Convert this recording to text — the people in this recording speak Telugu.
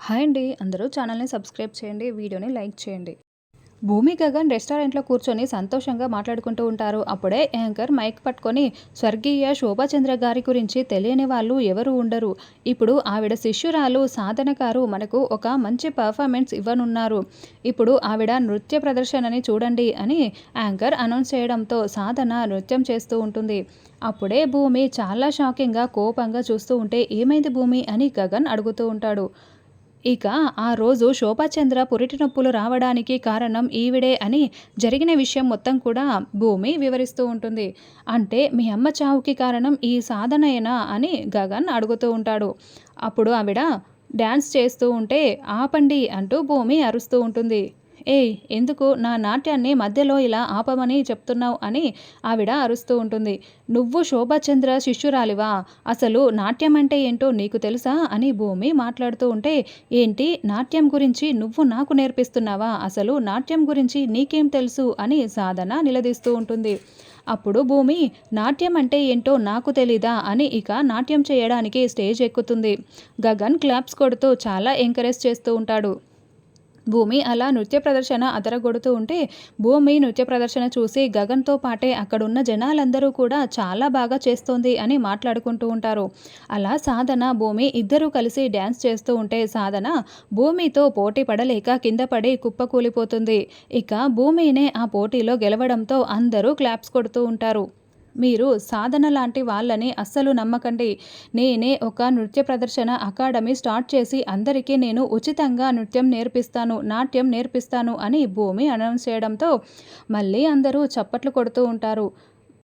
హాయ్ అండి అందరూ ఛానల్ని సబ్స్క్రైబ్ చేయండి వీడియోని లైక్ చేయండి. భూమి గగన్ రెస్టారెంట్లో కూర్చొని సంతోషంగా మాట్లాడుకుంటూ ఉంటారు. అప్పుడే యాంకర్ మైక్ పట్టుకొని స్వర్గీయ శోభాచంద్ర గారి గురించి తెలియని వాళ్ళు ఎవరు ఉండరు. ఇప్పుడు ఆవిడ శిష్యురాలు సాధన గారు మనకు ఒక మంచి పర్ఫార్మెన్స్ ఇవ్వనున్నారు. ఇప్పుడు ఆవిడ నృత్య ప్రదర్శనని చూడండి అని యాంకర్ అనౌన్స్ చేయడంతో సాధన నృత్యం చేస్తూ ఉంటుంది. అప్పుడే భూమి చాలా షాకింగ్గా కోపంగా చూస్తూ ఉంటే ఏమైంది భూమి అని గగన్ అడుగుతూ ఉంటాడు. ఇక ఆ రోజు శోభాచంద్ర పురిటి నొప్పులు రావడానికి కారణం ఈవిడే అని జరిగిన విషయం మొత్తం కూడా భూమి వివరిస్తూ ఉంటుంది. అంటే మీ అమ్మ చావుకి కారణం ఈ సాధనయేనా అని గగన్ అడుగుతూ ఉంటాడు. అప్పుడు ఆవిడ డ్యాన్స్ చేస్తూ ఉంటే ఆపండి అంటూ భూమి అరుస్తూ ఉంటుంది. ఏయ్ ఎందుకు నా నాట్యాన్ని మధ్యలో ఇలా ఆపమని చెప్తున్నావు అని ఆవిడ అరుస్తూ ఉంటుంది. నువ్వు శోభాచంద్ర శిష్యురాలివా? అసలు నాట్యం అంటే ఏంటో నీకు తెలుసా? అని భూమి మాట్లాడుతూ ఉంటే ఏంటి? నాట్యం గురించి నువ్వు నాకు నేర్పిస్తున్నావా? అసలు నాట్యం గురించి నీకేం తెలుసు? అని సాధన నిలదీస్తూ ఉంటుంది. అప్పుడు భూమి నాట్యం అంటే ఏంటో నాకు తెలీదా? అని ఇక నాట్యం చేయడానికి స్టేజ్ ఎక్కుతుంది. గగన్ క్లాప్స్ కొడుతూ చాలా ఎంకరేజ్ చేస్తూ ఉంటాడు. భూమి అలా నృత్య ప్రదర్శన అదరగొడుతూ ఉంటే భూమి నృత్య ప్రదర్శన చూసి గగన్తో పాటే అక్కడున్న జనాలందరూ కూడా చాలా బాగా చేస్తోంది అని మాట్లాడుకుంటూ ఉంటారు. అలా సాధన భూమి ఇద్దరూ కలిసి డ్యాన్స్ చేస్తూ ఉంటే సాధన భూమితో పోటీ పడలేక కింద పడి కుప్పకూలిపోతుంది. ఇక భూమినే ఆ పోటీలో గెలవడంతో అందరూ క్లాప్స్ కొడుతూ ఉంటారు. మీరు సాధన లాంటి వాళ్ళని అస్సలు నమ్మకండి. నేనే ఒక నృత్య ప్రదర్శన అకాడమీ స్టార్ట్ చేసి అందరికీ నేను ఉచితంగా నృత్యం నేర్పిస్తాను నాట్యం నేర్పిస్తాను అని భూమి అనౌన్స్ చేయడంతో మళ్ళీ అందరూ చప్పట్లు కొడుతూ ఉంటారు.